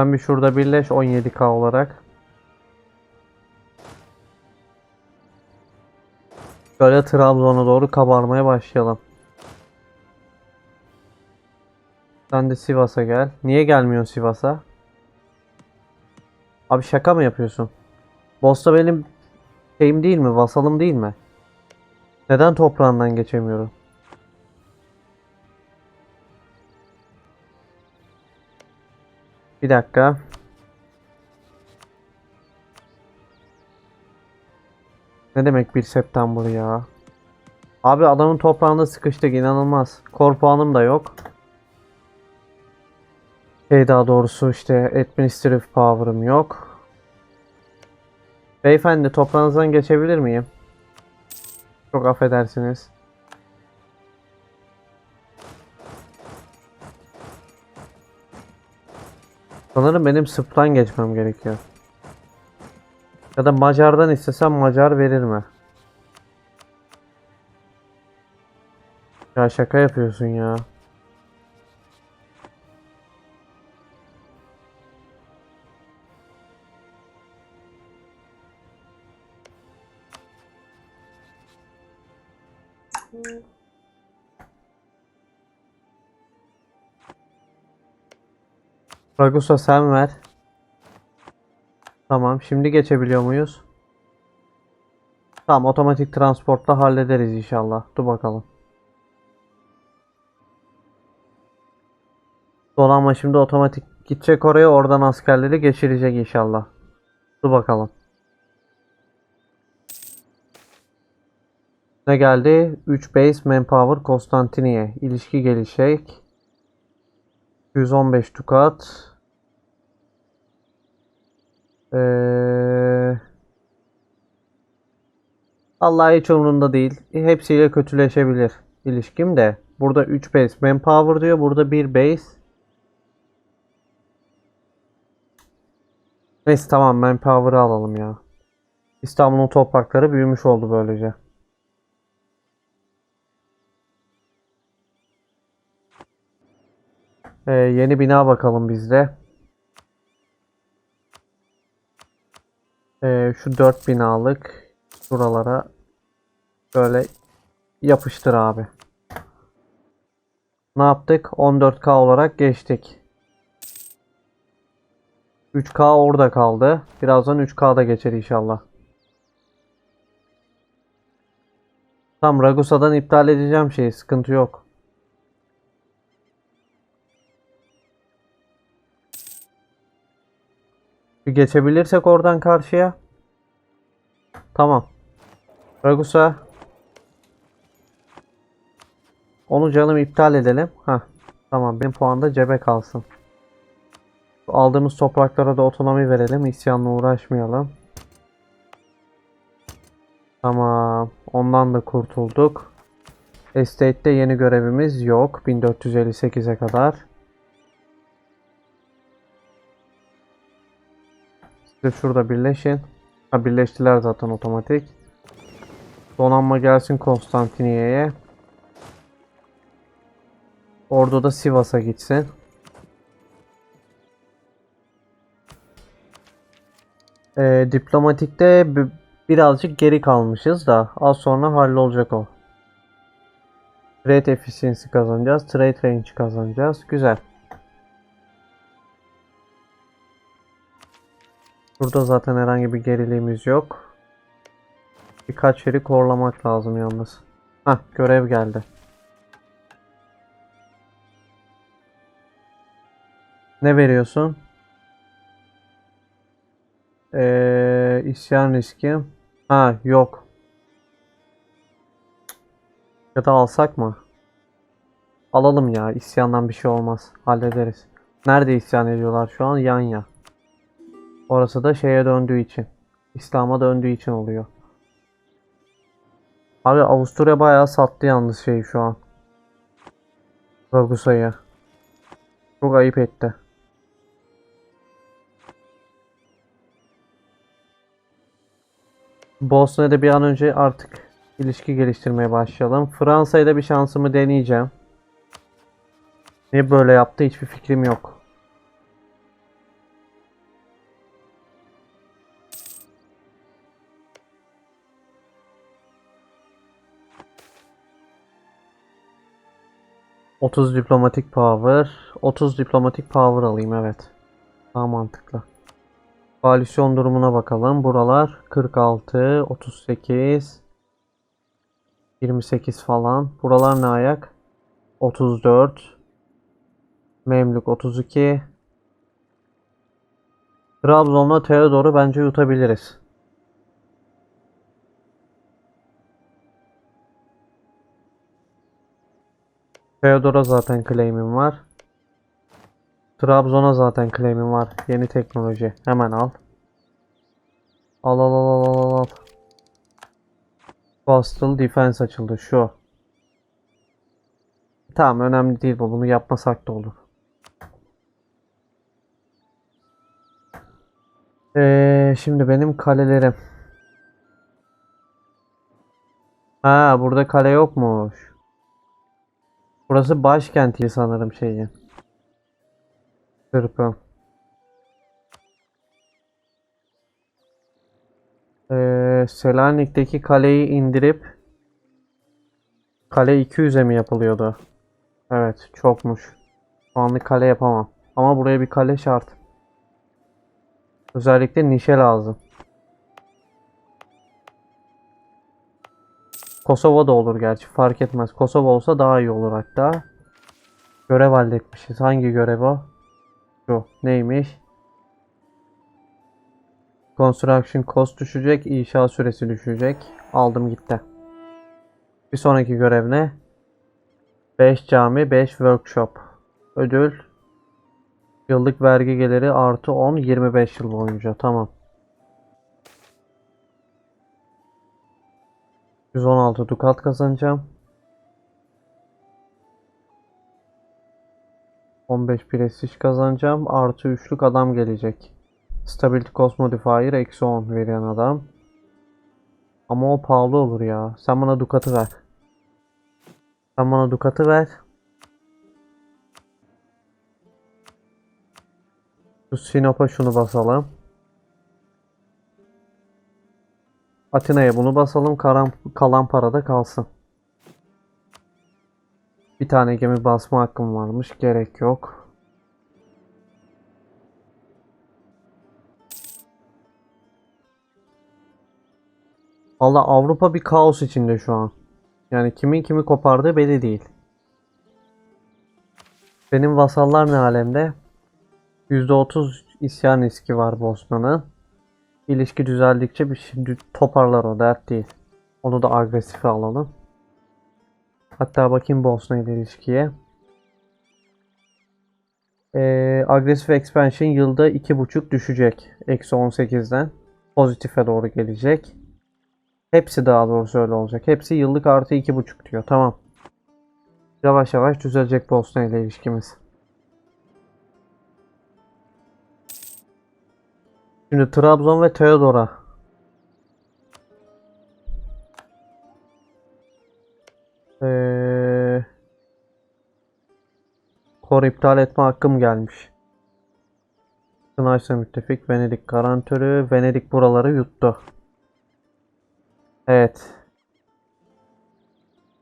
Sen bir şurada birleş 17k olarak. Böyle Trabzon'a doğru kabarmaya başlayalım. Sen de Sivas'a gel. Niye gelmiyorsun Sivas'a? Abi şaka mı yapıyorsun? Bosta benim şeyim değil mi? Vasalım değil mi? Neden toprağından geçemiyorum? Bir dakika. Ne demek 1 September ya? Abi adamın toprağında sıkıştık inanılmaz. Kor puanım da yok. Şey daha doğrusu işte Administrative Power'ım yok. Beyefendi toprağınızdan geçebilir miyim? Çok affedersiniz. Sanırım benim Sırp'tan geçmem gerekiyor. Ya da Macar'dan istesem Macar verir mi? Ya şaka yapıyorsun ya. Ragusa sen ver. Tamam şimdi geçebiliyor muyuz? Tamam otomatik transportla hallederiz inşallah. Dur bakalım. Donanma şimdi otomatik gidecek oraya oradan askerleri geçirecek inşallah. Dur bakalım. Ne geldi? 3 base manpower Konstantiniye. İlişki gelişecek. 115 dukat. Ee, Allah hiç umurunda değil. Hepsiyle kötüleşebilir ilişkim de. Burada 3 base manpower diyor. Burada 1 base. Neyse tamam manpower'ı alalım ya. İstanbul'un toprakları büyümüş oldu böylece. Ee, yeni bina bakalım bizde. Ee, şu 4 binalık buralara böyle yapıştır abi. Ne yaptık? 14K olarak geçtik. 3K orada kaldı. Birazdan 3K'da geçer inşallah. Tam Ragusa'dan iptal edeceğim şeyi. Sıkıntı yok. Bir geçebilirsek oradan karşıya. Tamam. Ragusa. Onu canım iptal edelim. Ha. Tamam benim puan da cebe kalsın. Aldığımız topraklara da otonomi verelim. İsyanla uğraşmayalım. Tamam. Ondan da kurtulduk. Estate'de yeni görevimiz yok. 1458'e kadar. Siz şurada birleşin. Ha birleştiler zaten otomatik. Donanma gelsin Konstantiniye'ye. Ordu da Sivas'a gitsin. Ee, diplomatikte bi- birazcık geri kalmışız da az sonra hallolacak o. Trade efficiency kazanacağız. Trade range kazanacağız. Güzel. Burada zaten herhangi bir geriliğimiz yok. Birkaç yeri korlamak lazım yalnız. Hah görev geldi. Ne veriyorsun? Ee, isyan riski. Ha yok. Ya da alsak mı? Alalım ya. İsyandan bir şey olmaz. Hallederiz. Nerede isyan ediyorlar şu an? Yanya. Orası da şeye döndüğü için. İslam'a döndüğü için oluyor. Abi Avusturya bayağı sattı yalnız şeyi şu an. Ragusa'yı. Çok ayıp etti. Bosna'da bir an önce artık ilişki geliştirmeye başlayalım. Fransa'ya da bir şansımı deneyeceğim. Niye böyle yaptı hiçbir fikrim yok. 30 diplomatik power. 30 diplomatik power alayım evet. Daha mantıklı. Koalisyon durumuna bakalım. Buralar 46, 38, 28 falan. Buralar ne ayak? 34, Memlük 32. Trabzon'la Teodor'u bence yutabiliriz. Theodor'a zaten claim'im var. Trabzon'a zaten claim'im var. Yeni teknoloji. Hemen al. Al al al al al al. Coastal Defense açıldı şu. Tamam önemli değil bu. Bunu yapmasak da olur. Ee, şimdi benim kalelerim. Ha burada kale yokmuş. Burası başkenti sanırım şeyi. Sırp'ın. Ee, Selanik'teki kaleyi indirip kale 200'e mi yapılıyordu? Evet, çokmuş. Şu anlık kale yapamam. Ama buraya bir kale şart. Özellikle nişe lazım. Kosova da olur gerçi fark etmez. Kosova olsa daha iyi olur hatta. Görev halletmişiz. Hangi görev o? Şu. Neymiş? Construction cost düşecek. inşa süresi düşecek. Aldım gitti. Bir sonraki görev ne? 5 cami, 5 workshop. Ödül. Yıllık vergi geliri artı 10, 25 yıl boyunca. Tamam. 116 dukat kazanacağım. 15 prestij kazanacağım. Artı üçlük adam gelecek. Stability Cost Modifier eksi 10 veren adam. Ama o pahalı olur ya. Sen bana dukatı ver. Sen bana dukatı ver. Şu Sinop'a şunu basalım. Atina'ya bunu basalım. Karan, kalan parada kalsın. Bir tane gemi basma hakkım varmış. Gerek yok. Valla Avrupa bir kaos içinde şu an. Yani kimin kimi kopardığı belli değil. Benim vasallar ne alemde? %30 isyan riski var Bosna'nın. İlişki düzeldikçe bir şimdi toparlar o dert değil. Onu da agresife alalım. Hatta bakayım Bosna ile ilişkiye. Ee, agresif expansion yılda 2.5 düşecek. Eksi 18'den. Pozitife doğru gelecek. Hepsi daha doğrusu öyle olacak. Hepsi yıllık artı 2.5 diyor. Tamam. Yavaş yavaş düzelecek Bosna ile ilişkimiz. Şimdi Trabzon ve Teodora. Ee, kor iptal etme hakkım gelmiş. Sınaysa müttefik Venedik garantörü. Venedik buraları yuttu. Evet.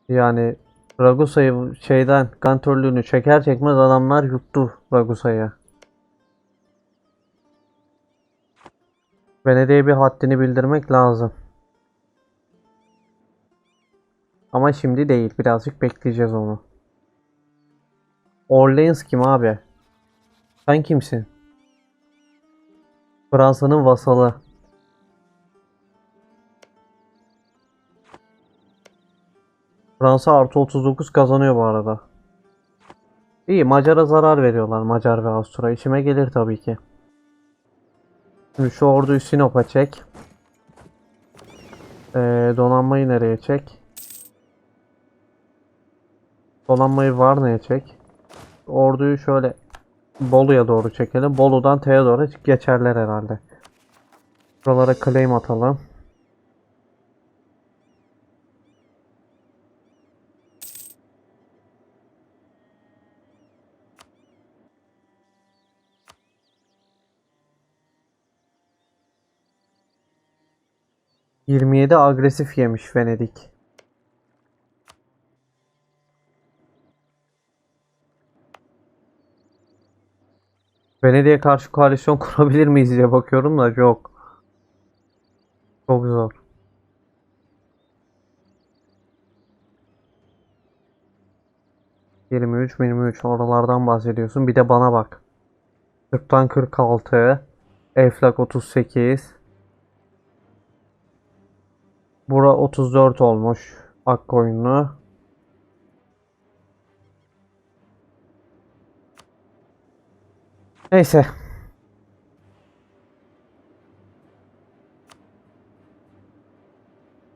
Yani Ragusa'yı şeyden garantörlüğünü çeker çekmez adamlar yuttu Ragusa'yı. Venedik'e bir haddini bildirmek lazım. Ama şimdi değil. Birazcık bekleyeceğiz onu. Orleans kim abi? Sen kimsin? Fransa'nın vasalı. Fransa artı 39 kazanıyor bu arada. İyi Macar'a zarar veriyorlar Macar ve Avusturya. İşime gelir tabii ki. Şimdi şu orduyu Sinop'a çek. Ee, donanmayı nereye çek? Donanmayı Varna'ya çek. Orduyu şöyle Bolu'ya doğru çekelim. Bolu'dan Theodor'a geçerler herhalde. Buralara claim atalım. Yirmi yedi agresif yemiş Venedik. Venedik'e karşı koalisyon kurabilir miyiz diye bakıyorum da yok. Çok zor. Yirmi üç, yirmi üç oralardan bahsediyorsun. Bir de bana bak. 40'tan 46, Eflak 38, Bura 34 olmuş. Akkoyunlu. Neyse.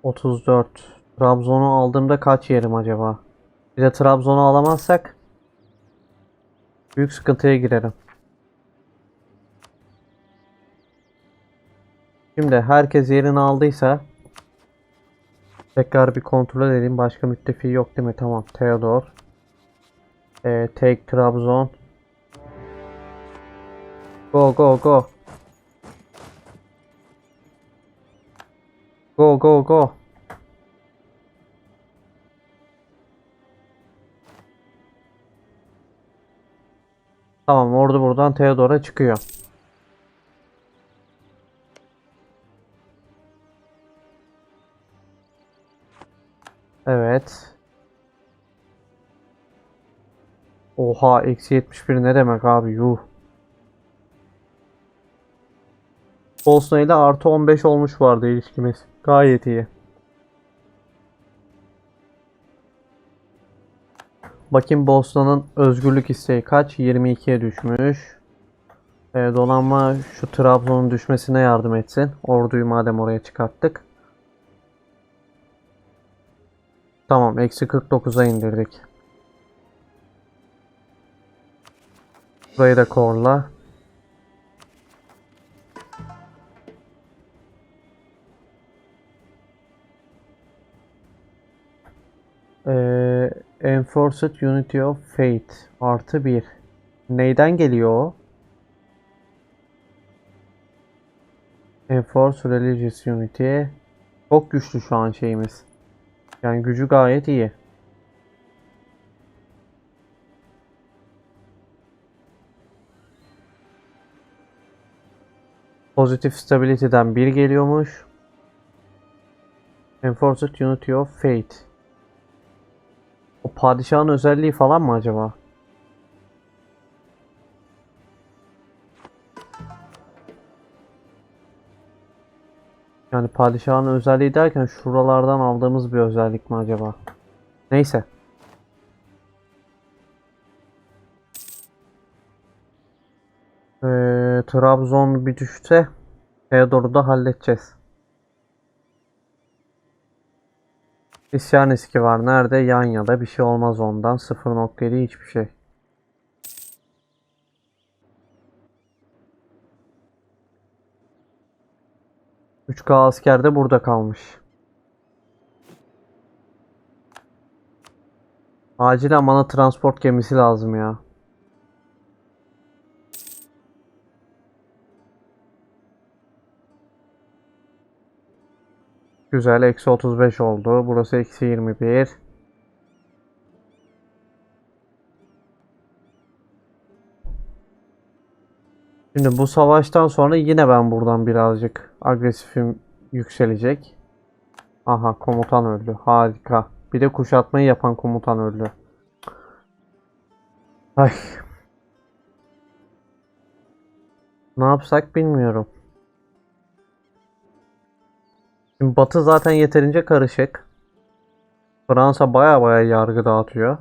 Otuz dört. Trabzon'u aldığımda kaç yerim acaba? Bir de Trabzon'u alamazsak büyük sıkıntıya girerim. Şimdi herkes yerini aldıysa tekrar bir kontrol edeyim. Başka müttefiği yok değil mi? Tamam. Theodor. Ee, take Trabzon. Go go go. Go go go. Tamam ordu buradan Theodor'a çıkıyor. Evet. Oha eksi 71 ne demek abi yuh. Bosna ile artı 15 olmuş vardı ilişkimiz. Gayet iyi. Bakayım Bosna'nın özgürlük isteği kaç? 22'ye düşmüş. Ee, donanma şu Trabzon'un düşmesine yardım etsin. Orduyu madem oraya çıkarttık. Tamam eksi 49'a indirdik. Burayı da korla. Ee, Enforced Unity of Fate artı 1. Neyden geliyor o? Enforce Religious Unity. Çok güçlü şu an şeyimiz. Yani gücü gayet iyi. Positive Stability'den 1 geliyormuş. Enforced Unity of Fate. O padişahın özelliği falan mı acaba? Yani padişahın özelliği derken şuralardan aldığımız bir özellik mi acaba? Neyse. Ee, Trabzon bir düşse Theodor'u da halledeceğiz. İsyan riski var. Nerede? Yanya'da. Bir şey olmaz ondan. 0.7 hiçbir şey. Üç k asker de burada kalmış. Acilen bana transport gemisi lazım ya. Güzel. Eksi 35 oldu. Burası eksi 21. Şimdi bu savaştan sonra yine ben buradan birazcık agresifim yükselecek. Aha komutan öldü. Harika. Bir de kuşatmayı yapan komutan öldü. Ay. Ne yapsak bilmiyorum. Şimdi Batı zaten yeterince karışık. Fransa baya baya yargı dağıtıyor.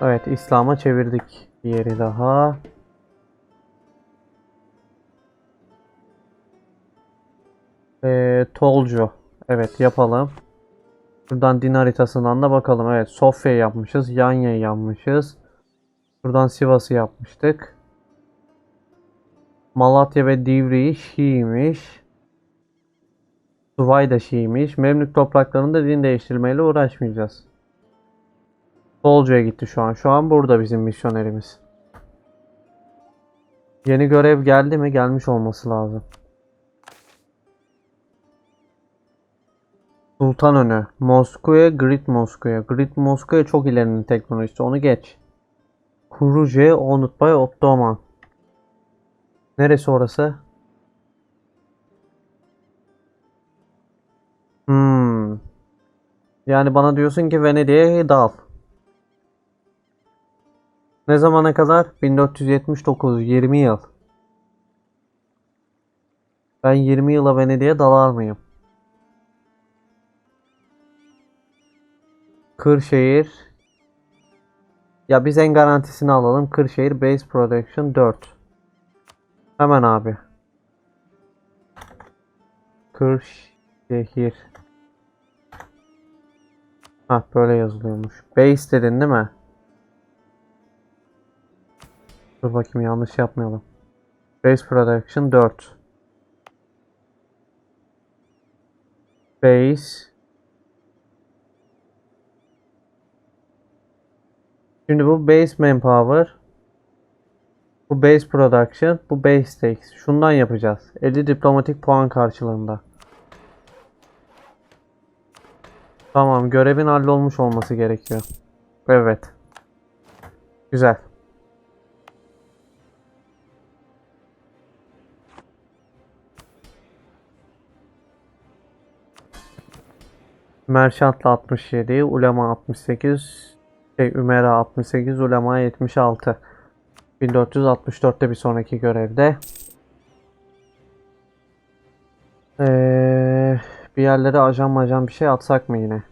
Evet İslam'a çevirdik bir yeri daha. Ee, Tolcu. Evet yapalım. Buradan din haritasından da bakalım. Evet Sofya yapmışız. Yanya'yı yapmışız. Buradan Sivas'ı yapmıştık. Malatya ve Divriği Şii'ymiş. Suvay da Şii'ymiş. Memlük topraklarında din değiştirmeyle uğraşmayacağız. Solcu'ya gitti şu an. Şu an burada bizim misyonerimiz. Yeni görev geldi mi? Gelmiş olması lazım. Sultanönü. Moskova, Grid Moskova. Grid Moskova çok ilerinin teknolojisi. Onu geç. Kuruje by Ottoman. Neresi orası? Hmm. Yani bana diyorsun ki Venedik'e dal. Ne zamana kadar? 1479, 20 yıl. Ben 20 yıla Venedik'e dalar mıyım? Kırşehir. Ya biz en garantisini alalım. Kırşehir Base Production 4. Hemen abi. Kırşehir. Ha böyle yazılıyormuş. Base dedin değil mi? Dur bakayım yanlış yapmayalım. Base Production 4. Base. Şimdi bu base manpower. Bu base production. Bu base stakes. Şundan yapacağız. 50 diplomatik puan karşılığında. Tamam görevin hallolmuş olması gerekiyor. Evet. Güzel. Merchant'la 67, Ulema 68, şey Ümera 68, Ulema 76. 1464'te bir sonraki görevde. Ee, bir yerlere ajan majan bir şey atsak mı yine?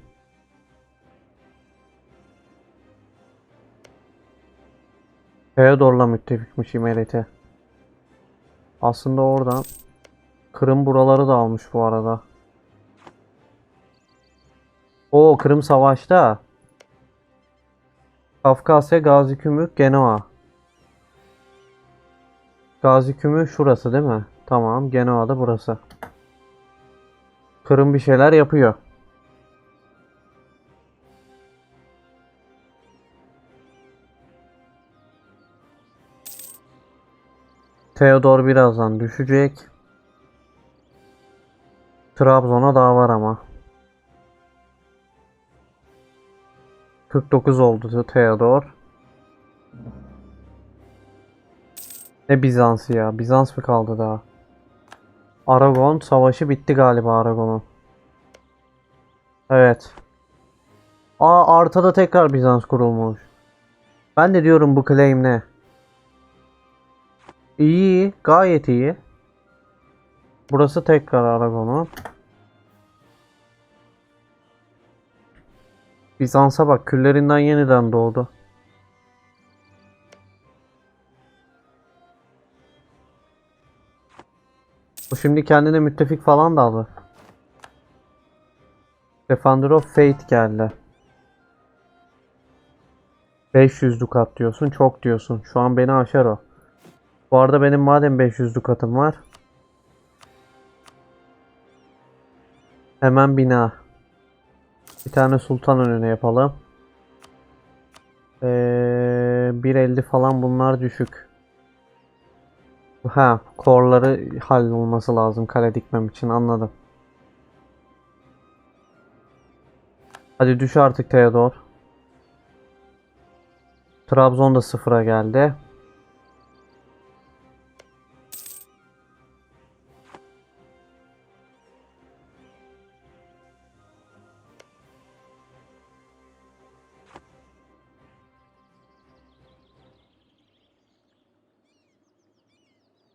Theodor'la müttefikmiş İmeleti. Aslında oradan Kırım buraları da almış bu arada. O Kırım Savaş'ta. Kafkasya, Gazi Gümrük, Genoa. Gazi Gümrük şurası değil mi? Tamam, Genoa da burası. Kırım bir şeyler yapıyor. Theodor birazdan düşecek. Trabzon'a daha var ama. 49 oldu Theodor. Ne Bizans'ı ya? Bizans mı kaldı daha? Aragon savaşı bitti galiba Aragon'un. Evet. Aa Arta'da tekrar Bizans kurulmuş. Ben de diyorum bu claim ne? İyi, gayet iyi. Burası tekrar Aragon'un. Bizans'a bak küllerinden yeniden doğdu. Bu şimdi kendine müttefik falan da alır. Defender of Fate geldi. 500 dukat diyorsun. Çok diyorsun. Şu an beni aşar o. Bu arada benim madem 500 dukatım var. Hemen bina. Bir tane sultan önüne yapalım. Ee, 1.50 falan bunlar düşük. Ha, korları hallolması lazım kale dikmem için anladım. Hadi düş artık Theodor. Trabzon da sıfıra geldi.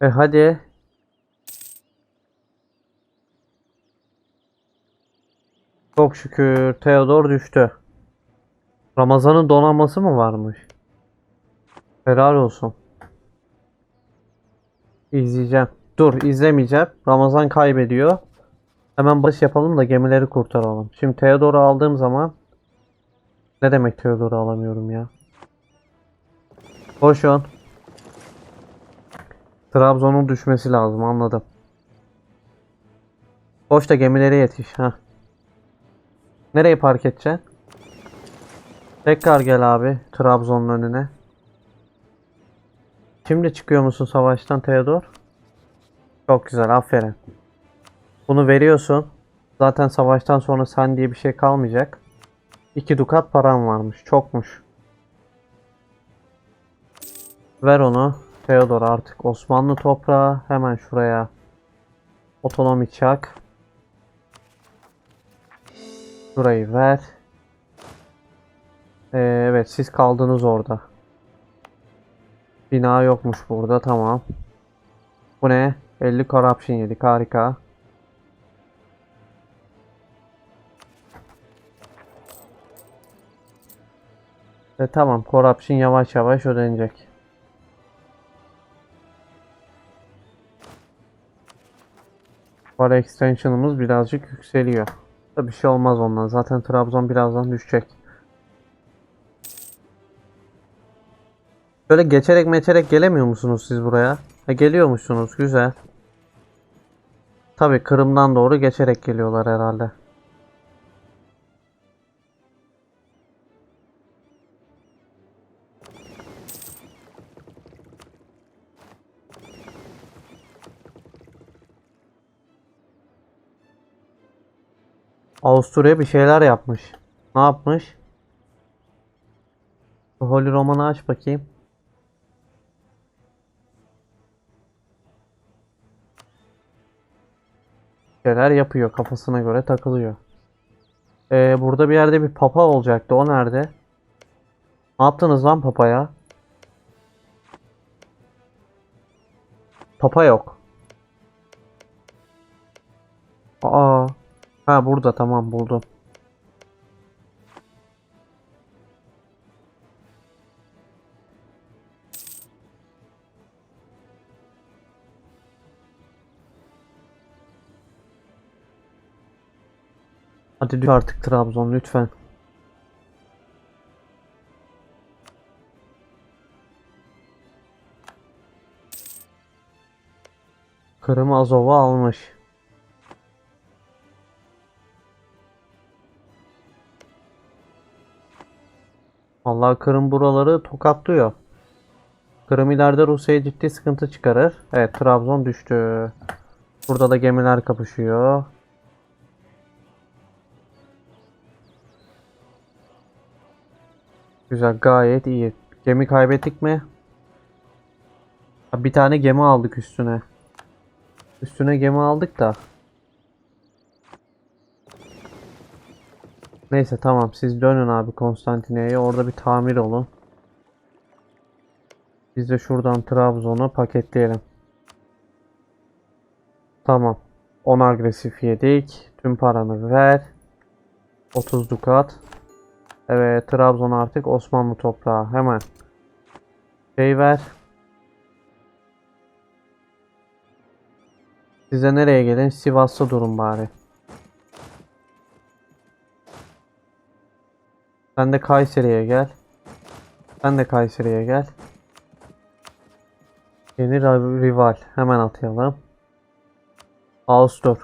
E hadi. Çok şükür Theodor düştü. Ramazan'ın donanması mı varmış? Helal olsun. İzleyeceğim. Dur izlemeyeceğim. Ramazan kaybediyor. Hemen baş yapalım da gemileri kurtaralım. Şimdi Theodor'u aldığım zaman ne demek Theodor'u alamıyorum ya? Koşun. Trabzon'un düşmesi lazım anladım. Koş da gemilere yetiş. ha. Nereye park edeceksin? Tekrar gel abi Trabzon'un önüne. Şimdi çıkıyor musun savaştan Theodor? Çok güzel aferin. Bunu veriyorsun. Zaten savaştan sonra sen diye bir şey kalmayacak. 2 dukat param varmış. Çokmuş. Ver onu. Theodor artık Osmanlı toprağı. Hemen şuraya. Otonomi çak. Şurayı ver. Ee, evet siz kaldınız orada. Bina yokmuş burada tamam. Bu ne? 50 corruption yedik harika. E tamam corruption yavaş yavaş ödenecek. Para extension'ımız birazcık yükseliyor. Da bir şey olmaz ondan. Zaten Trabzon birazdan düşecek. Böyle geçerek meçerek gelemiyor musunuz siz buraya? Ha, geliyormuşsunuz. Güzel. Tabii Kırım'dan doğru geçerek geliyorlar herhalde. Avusturya bir şeyler yapmış. Ne yapmış? Holy Roman'ı aç bakayım. şeyler yapıyor. Kafasına göre takılıyor. Ee, burada bir yerde bir papa olacaktı. O nerede? Ne yaptınız lan papaya? Papa yok. Ha burada tamam buldum. Hadi düş artık Trabzon lütfen. Kırım Azov'u almış. Vallahi Kırım buraları tokatlıyor. Kırım ileride Rusya'ya ciddi sıkıntı çıkarır. Evet Trabzon düştü. Burada da gemiler kapışıyor. Güzel gayet iyi. Gemi kaybettik mi? Bir tane gemi aldık üstüne. Üstüne gemi aldık da. Neyse tamam siz dönün abi Konstantine'ye orada bir tamir olun. Biz de şuradan Trabzon'u paketleyelim. Tamam. 10 agresif yedik. Tüm paranı ver. 30 dukat. Evet Trabzon artık Osmanlı toprağı. Hemen. Şey ver. Size nereye gelin? Sivas'ta durun bari. Sen de Kayseri'ye gel. Sen de Kayseri'ye gel. Yeni rival. Hemen atayalım. Ağustos.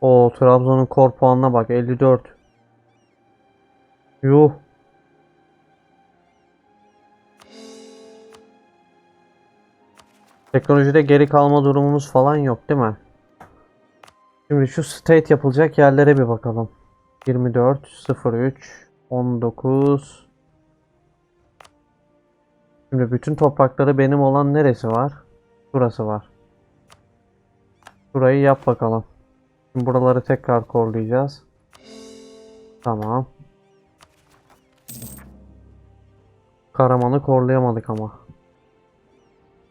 O Trabzon'un kor puanına bak 54. Yuh. Teknolojide geri kalma durumumuz falan yok değil mi? Şimdi şu state yapılacak yerlere bir bakalım. 24, 03, 19. Şimdi bütün toprakları benim olan neresi var? Burası var. Burayı yap bakalım. Şimdi buraları tekrar korlayacağız. Tamam. Karaman'ı korlayamadık ama.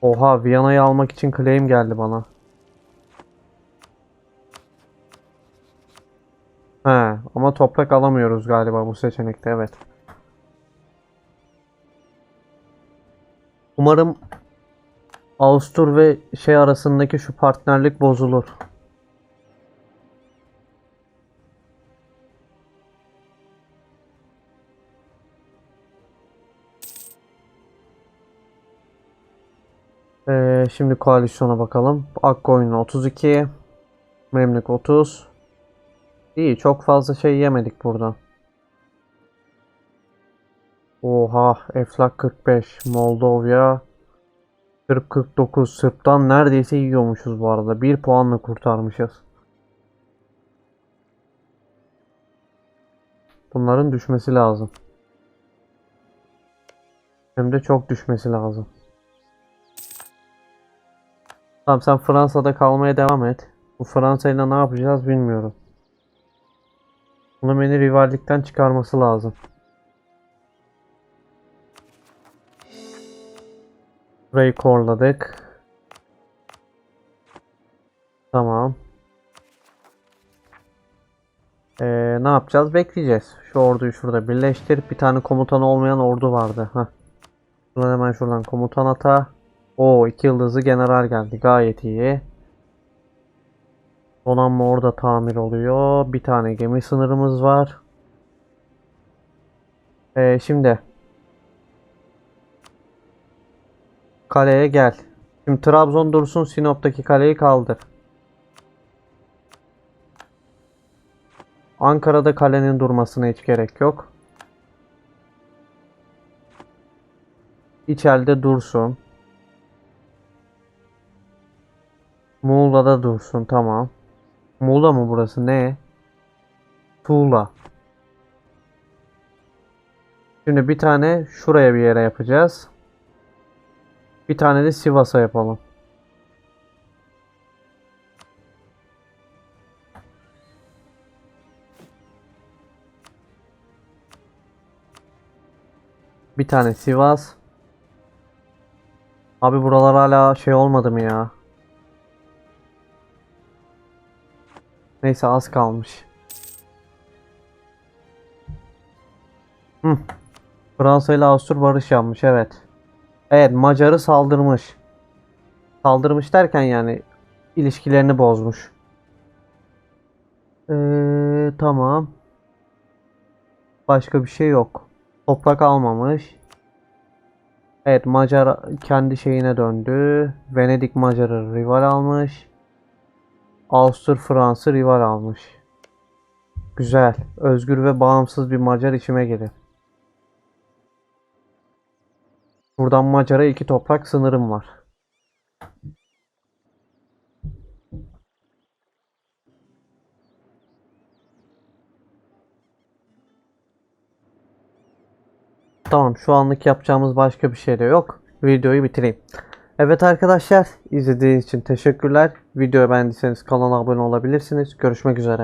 Oha Viyana'yı almak için claim geldi bana. He ama toprak alamıyoruz galiba bu seçenekte evet. Umarım Avustur ve şey arasındaki şu partnerlik bozulur. Ee, şimdi koalisyona bakalım. Akkoyun 32. Memlük 30. İyi çok fazla şey yemedik buradan. Oha Eflak 45. Moldova 40-49. Sırp'tan neredeyse yiyormuşuz bu arada. 1 puanla kurtarmışız. Bunların düşmesi lazım. Hem de çok düşmesi lazım. Tamam sen Fransa'da kalmaya devam et. Bu Fransa'yla ne yapacağız bilmiyorum. Bunun beni rivallikten çıkarması lazım. Burayı korladık. Tamam. Ee, ne yapacağız? Bekleyeceğiz. Şu orduyu şurada birleştir. Bir tane komutanı olmayan ordu vardı. Heh. Hemen şuradan komutan ata. O iki yıldızlı general geldi. Gayet iyi. Donanma orada tamir oluyor. Bir tane gemi sınırımız var. Ee, şimdi kaleye gel. Şimdi Trabzon dursun. Sinop'taki kaleyi kaldır. Ankara'da kalenin durmasına hiç gerek yok. İçeride dursun. Muğla'da dursun tamam. Muğla mı burası ne? Tuğla. Şimdi bir tane şuraya bir yere yapacağız. Bir tane de Sivas'a yapalım. Bir tane Sivas. Abi buralar hala şey olmadı mı ya? Neyse az kalmış. Hı. Fransa ile Avusturya barış yapmış evet. Evet Macar'ı saldırmış. Saldırmış derken yani ilişkilerini bozmuş. Ee, tamam. Başka bir şey yok. Toprak almamış. Evet Macar kendi şeyine döndü. Venedik Macar'ı rival almış. Avusturya Fransa rival almış. Güzel. Özgür ve bağımsız bir Macar içime gelir. Buradan Macar'a iki toprak sınırım var. Tamam şu anlık yapacağımız başka bir şey de yok. Videoyu bitireyim. Evet arkadaşlar izlediğiniz için teşekkürler. Videoyu beğendiyseniz kanala abone olabilirsiniz. Görüşmek üzere.